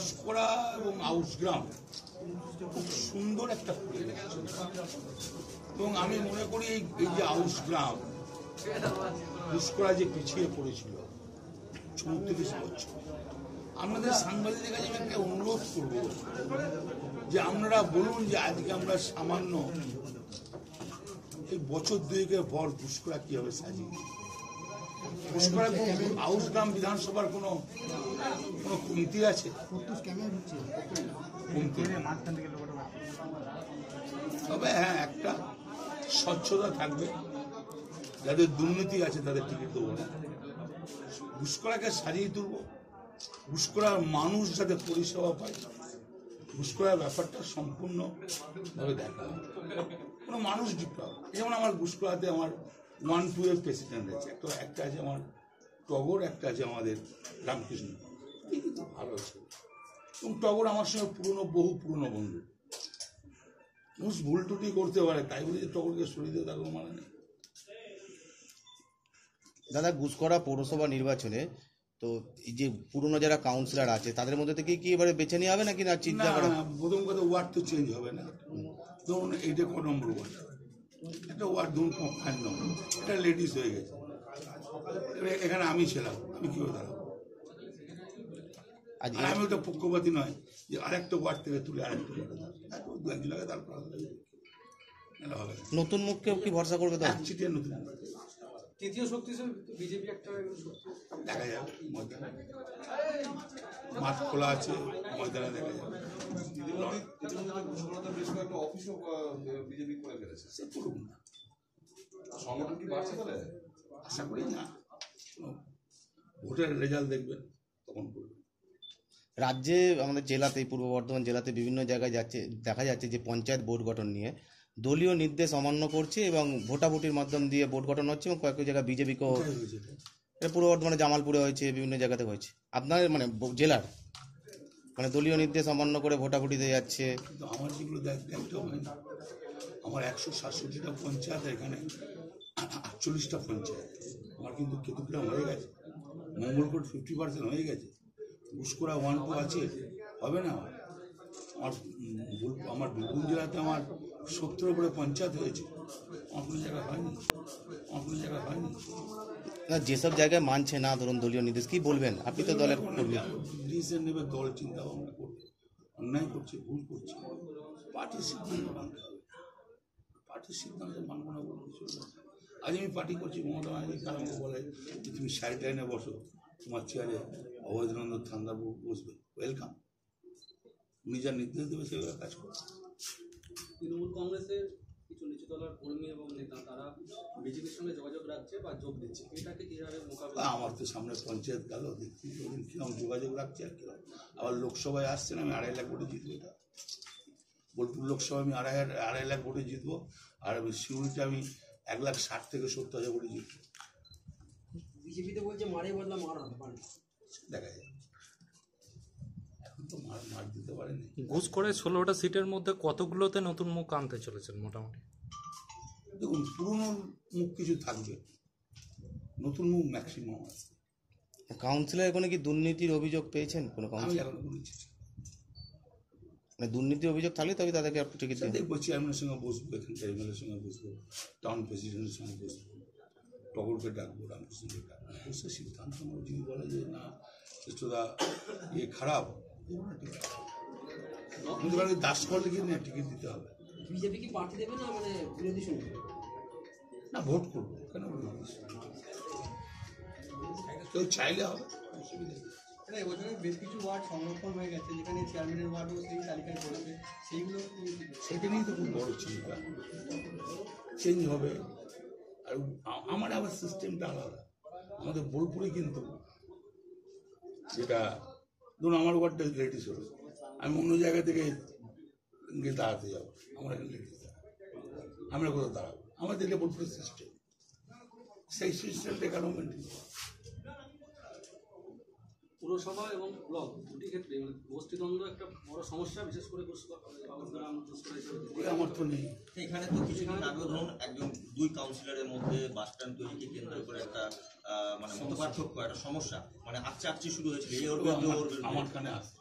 ঘুষকরা এবং আউসগ্রাম খুব সুন্দর একটা এবং আমি মনে করি এই যে আউসগ্রাম ঘুষকরা যে পিছিয়ে পড়েছিল চৌত্রিশ বছর, আপনাদের সাংবাদিকদের কাছে আমি একটা অনুরোধ করব যে আপনারা বলুন যে আজকে আমরা সামান্য এই বছর দুয়েকের পর ঘুষকরা কীভাবে সাজিয়ে ঘুষকরা আউসগ্রাম বিধানসভার কমতি আছে? তবে হ্যাঁ একটা স্বচ্ছতা থাকবে। যাদের দুর্নীতি আছে, তাদের টিকিট দেবো না। ঘুষকরাকে সাজিয়ে তুলব। ঘুষকরার মানুষ যাতে পরিষেবা পায় ঘুষকরার ব্যাপারটা সম্পূর্ণভাবে দেখা। হবে কোনো মানুষ হবে যেমন আমার ঘুষকরাতে আমার ওয়ান টু এর প্রেসিডেন্ট আছে। একটা একটা আছে আমার টগর একটা আছে আমাদের রামকৃষ্ণ। এই কিন্তু ভালো আছে। এবং টগর আমার সঙ্গে পুরনো বহু পুরনো বন্ধু। মানুষ ভুল টুটি করতে পারে তাই বলে যে টগরকে সরিয়ে দেওয়া তার কোনো মানে নেই। দাদা গুসকরা পৌরসভা নির্বাচনে তো এই যে পুরনো যারা কাউন্সিলর আছে তাদের মধ্যে থেকে কি এবারে বেছে নেওয়া হবে নাকি না চিন্তা না করা? প্রথম কথা ওয়ার্ড তো চেঞ্জ হবে না। ধরুন এইটা ক নম্বর ওয়ার্ড একটা ওয়ার্ড ধরুন ফাইভ নম্বর। এটা লেডিস হয়ে গেছে। এখানে আমি ছিলাম আমি কি দাঁড়াবো আর আমি ওটা পক্ষপাতি নয় যে আরেকটা ওয়ার্ড থেকে তুলে আরেকটা দু একজন আগে। নতুন মুখকে কি ভরসা করবে তো নতুন তৃতীয় শক্তি বিজেপি একটা দেখা যাবে ময়দানে। মাঠ খোলা আছে ময়দানে দেখা যাবে ইতিমধ্যে বেশ কয়েকটা অফিসও বিজেপি করে ফেলেছে। সে করুন না। সংগঠন কি বাড়ছে তাহলে আশা করি না। ভোটের রেজাল্ট দেখবেন তখন করবেন রাজ্যে আমাদের জেলাতে পূর্ব বর্ধমান জেলাতে বিভিন্ন জায়গায় যাচ্ছে দেখা যাচ্ছে যে পঞ্চায়েত বোর্ড গঠন নিয়ে দলীয় নির্দেশ অমান্য করছে এবং ভোটাভুটির মাধ্যম দিয়ে বোর্ড গঠন হচ্ছে এবং কয়েক জায়গায় বিজেপিকেও এটা? পূর্ব বর্ধমানে জামালপুরে হয়েছে বিভিন্ন জায়গাতে হয়েছে। আপনার মানে জেলার মানে দলীয় নির্দেশ অমান্য করে ভোটাভুটিতে যাচ্ছে। আমার যেগুলো দেখতে হয় না আমার একশো সাতষট্টিটা পঞ্চায়েত এখানে আটচল্লিশটা পঞ্চায়েত। আমার কিন্তু কেতুগ্রাম হয়ে গেছে। মঙ্গলকোট ফিফটি পার্সেন্ট হয়ে গেছে। ঘুষকোড়া ওয়ান টু আছে। হবে না? আমার আমার আমার বীরভূম জেলাতে আমার সত্তর উপরে পঞ্চায়েত হয়েছে। আমার কোনো জায়গায় হয়নি। আমার কোনো জায়গায় হয়নি। না, যেসব জায়গায় মানছে না ধরুন দলীয় নির্দেশ কি বলবেন? আপনি তো দলের কর্মী। ডিসিশন নেবে দল চিন্তা ভাবনা করবে। অন্যায় করছে ভুল করছে। পার্টির সিদ্ধান্ত মানতে হবে। পার্টির সিদ্ধান্ত মানবো না চলবে না। আজ আমি পার্টি করছি মমতা ব্যানার্জি কারণ বলে যে তুমি সাইড লাইনে বসো তোমার চেয়ারে অবৈধনন্দ থান্দারবাবু বসবে ওয়েলকাম। উনি যা নির্দেশ দেবে সেভাবে কাজ করবে। তৃণমূল কংগ্রেসের কিছু নিচুতলার কর্মী এবং নেতা তারা বিজেপির সঙ্গে যোগাযোগ রাখছে বা যোগ দিচ্ছে এটাকে কীভাবে মোকাবিলা আমার তো সামনে পঞ্চায়েত গেল দেখছি ওদিন কিরম যোগাযোগ রাখছে আর কিরম আবার লোকসভায় আসছে না আমি আড়াই লাখ ভোটে জিতবো এটা। বোলপুর লোকসভায় আমি আড়াই আড়াই লাখ ভোটে জিতবো আর আমি সিউড়িতে আমি এক লাখ ষাট থেকে সত্তর হাজার ভোটে জিতবো বিজেপিতে বলছে মারে বদলা মার হবে পাল্টা দেখা যায় এখন তো মার মার দিতে পারেনি ঘুষ করে ষোলোটা সিটের মধ্যে কতগুলোতে নতুন মুখ আনতে চলেছেন মোটামুটি? দেখুন পুরনো মুখ কিছু থাকবে। নতুন মুখ ম্যাক্সিমাম আছে। কাউন্সিলর কোনো কি দুর্নীতির অভিযোগ পেয়েছেন? কোনো আমি এখন মানে দুর্নীতির অভিযোগ থাকলে তবে তাদেরকে আপনি টিকিট দেন। দেখব চেয়ারম্যানের সঙ্গে বসবো এখানকার এমএলএর সঙ্গে বসবো টাউন প্রেসিডেন্টের সঙ্গে বসবো টগরকে ডাকবো রামকৃষ্ণকে ডাকবো। বসে সিদ্ধান্ত নেব যদি বলে যে না ইয়ে খারাপ দেবো না টিকিট কিন্তু বলে দাস করলে কি না টিকিট দিতে হবে। বিজেপি কি পার্টি দেবে না মানে বিরোধী সঙ্গে? না ভোট করব কেন কেউ চাইলে হবে অসুবিধা নেই। এটা এবছরে বেশ কিছু ওয়ার্ড সংরক্ষণ হয়ে গেছে, যেখানে চেয়ারম্যানের ওয়ার্ডও সেই তালিকায় পড়েছে। সেইগুলো? সেটা নিয়েই তো খুব বড় চিন্তা চেঞ্জ হবে। আর আমার আবার সিস্টেমটা আলাদা। আমাদের বোলপুরে কিন্তু যেটা, ধরুন আমার ওয়ার্ডটা লেডিস হলো আমি অন্য জায়গা থেকে গিয়ে দাঁড়াতে যাব। আমার এখানে লেডিস আমরা কোথাও দাঁড়াবো? আমাদের বোলপুরের সিস্টেম সেই সিস্টেমটা কেন মেনটেন পুরসভা এবং ব্লক দুটি ক্ষেত্রে মানে গোষ্ঠীদ্বন্দ্ব একটা বড় সমস্যা বিশেষ করে আমার তো নেই। এখানে তো কিছুদিন আগে ধরুন একজন দুই কাউন্সিলরের মধ্যে বাস স্ট্যান্ড তৈরিকে কেন্দ্র করে একটা মানে মত পার্থক্য একটা সমস্যা। মানে আচ্ছা আচ্ছি শুরু হয়েছিল এই ওর। আমার কানে আসে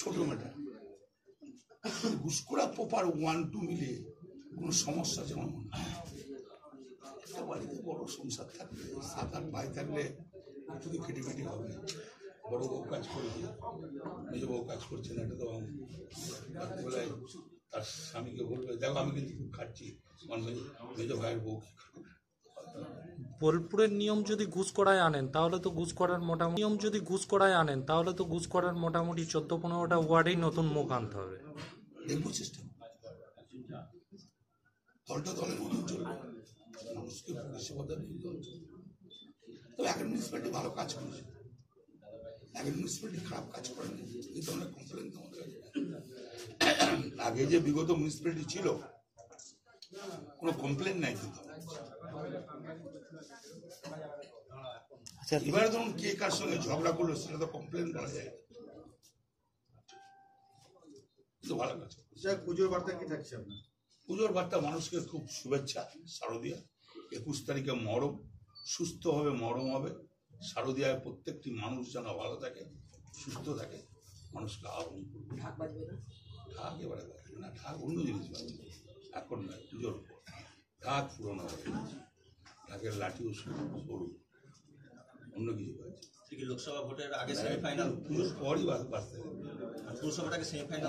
ছোট মেটা ঘুষখোরা পোপার ওয়ান টু মিলে কোনো সমস্যা আছে আমার মনে একটা বাড়িতে বড় সংসার থাকলে সাত আট ভাই থাকলে একটু খেটে খেটে হবে বড় বউ কাজ করবে মেজ বউ কাজ করছে না এটা তো রাত্রিবেলায় তার স্বামীকে বলবে দেখো আমি কিন্তু খুব খাচ্ছি আমার মেজ ভাইয়ের বউ বোলপুরের নিয়ম যদি ঘুষ করায় আনেন তাহলে তো ঘুষ করার মোটামুটি নিয়ম যদি ঘুষ করায় আনেন তাহলে তো ঘুষ করার মোটামুটি চোদ্দ পনেরোটা ওয়ার্ডেই নতুন মুখ আনতে হবে চেষ্টা করব। দলটা দলের মতন চলবে মানুষকে পরিষেবা দেওয়ার। তবে এক মিউনিসিপ্যালিটি ভালো কাজ করেছে। এক মিউনিসিপ্যালিটি খারাপ কাজ করেনি এই ধরনের কমপ্লেন তোমাদের কাছে আগে যে বিগত মিউনিসিপ্যালিটি ছিল কোনো কমপ্লেন নাই কিন্তু। আচ্ছা এবারে ধরুন কে কার সঙ্গে ঝগড়া করল সেটা তো কমপ্লেন করা যায়। ভালো কাজ। স্যার পুজোর বার্তা কি থাকছে আপনার? পুজোর বার্তা মানুষকে খুব শুভেচ্ছা শারদীয়া। একুশ তারিখে মরম সুস্থভাবে মরম হবে। শারদীয়ায় প্রত্যেকটি মানুষ যেন ভালো থাকে সুস্থ থাকে মানুষকে আহ্বান করবে ঢাক বাজবে না? ঢাক এবারে বাজবে না ঢাক অন্য জিনিস বাজবে। এখন নয় পুজোর পর। ঢাক পুরনো হবে ঢাকের লাঠিও সরু সরু। অন্য কিছু লোকসভা ভোটের আগে সেমিফাইনাল পুজোর পরই সেমিফাইনাল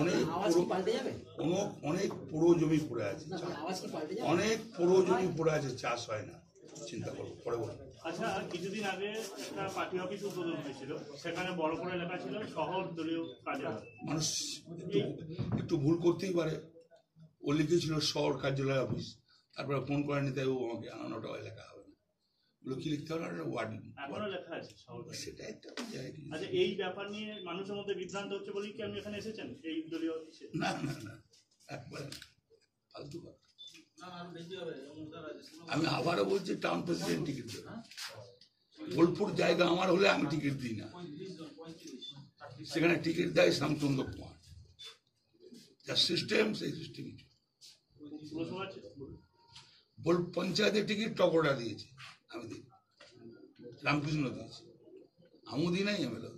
অনেক পুরো জমি পড়ে আছে। অনেক পুরো জমি পড়ে আছে চাষ হয় না। চিন্তা করব পরে বলব। আচ্ছা কিছুদিন আগে একটা পার্টি অফিস উদ্বোধন হয়েছিল। সেখানে বড় করে লেখা ছিল শহর দলীয় কার্যালয়। মানুষ একটু ভুল করতেই পারে। ও লিখেছিল শহর কার্যালয় অফিস। তারপরে ফোন করে নিতে ও আমাকে আনানোটা লেখা হবে না। ওগুলো কি লিখতে হবে? একটা ওয়ার্ড এখনও লেখা আছে। সেটা একটা আচ্ছা এই ব্যাপার নিয়ে মানুষের মধ্যে বিভ্রান্ত হচ্ছে বলেই কি আপনি এখানে এসেছেন এই দলীয় অফিসে না না না একবারে ফালতু কথা। আমি আবারও বলছি টাউন প্রেসিডেন্ট টিকিট দেবে। বোলপুর জায়গা আমার হলে আমি টিকিট দিই না। সেখানে টিকিট দেয় শ্যামচন্দ্র কুমার। যা সিস্টেম সেই সিস্টেমই পুরসভা বল পঞ্চায়েতের টিকিট টকরা দিয়েছে। আমি দিই। রামকৃষ্ণ দিয়েছে। আমিও দিই নাই এমএলএ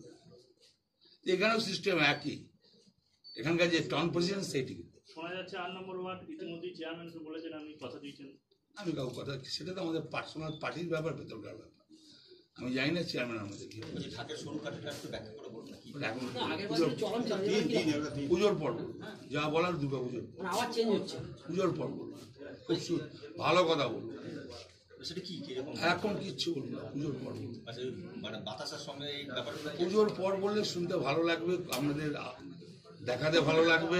এখানেও সিস্টেম একই। এখানকার যে টাউন প্রেসিডেন্ট সেই টিকিট। শোনা যাচ্ছে আট নম্বর ওয়ার্ড ইতিমধ্যেই চেয়ারম্যানকে বলেছেন আপনি কথা দিয়েছেন। আমি কাউ কথা সেটা তো আমাদের পার্সোনাল পার্টির ব্যাপার ভেতরকার ব্যাপার। আমি জানি না চেয়ারম্যান আমাদের কি এখন পুজোর- পুজোর পর বলব। যা বলার দুর্গা পুজোর পুজোর পর বলব। খুব ভালো কথা বলব সেটা কি কীরকম এখন কিচ্ছু বলব না পুজোর পর বলব মানে মানে বাতাসের সঙ্গে এই পুজোর পর বললে শুনতে ভালো লাগবে আপনাদের আ- দেখাতে ভালো লাগবে।